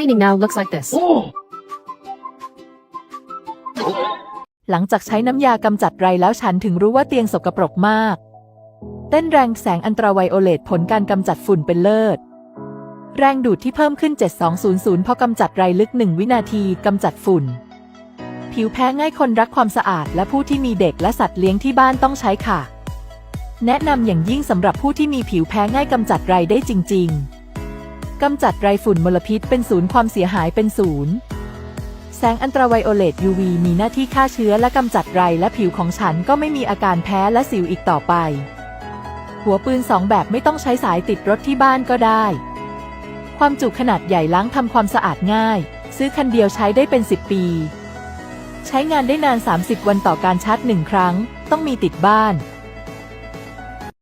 cleaning now looks like this. หลังจากใช้น้ำยากำจัดไรแล้วฉันถึงรู้ว่าเตียงสกปรกมาก เต้นแรงแสงอันตราไวโอเลตผลการกำจัดฝุ่นเป็นเลิศ แรงดูดที่เพิ่มขึ้น 7200พอกำจัดไรลึก 1 วินาทีกำจัดฝุ่น ผิวแพ้ง่ายคนรักความสะอาด และผู้ที่มีเด็กและสัตว์เลี้ยงที่บ้านต้องใช้ค่ะ แนะนำอย่างยิ่งสำหรับผู้ที่มีผิวแพ้ง่ายกำจัดไรได้จริง ๆ กำจัดไรฝุ่นมลพิษเป็นศูนย์ความเสียหายเป็นศูนย์ แสงอันตราไวโอเลต UV มีหน้าที่ฆ่าเชื้อและกำจัดไรและผิวของฉันก็ไม่มีอาการแพ้และสิวอีกต่อไป หัวปืนสองแบบไม่ต้องใช้สายติดรถที่บ้านก็ได้ ความจุขนาดใหญ่ล้างทำความสะอาดง่าย ซื้อคันเดียวใช้ได้เป็น 10 ปี ใช้งานได้นาน 30 วันต่อการชาร์จหนึ่งครั้ง ต้องมีติดบ้าน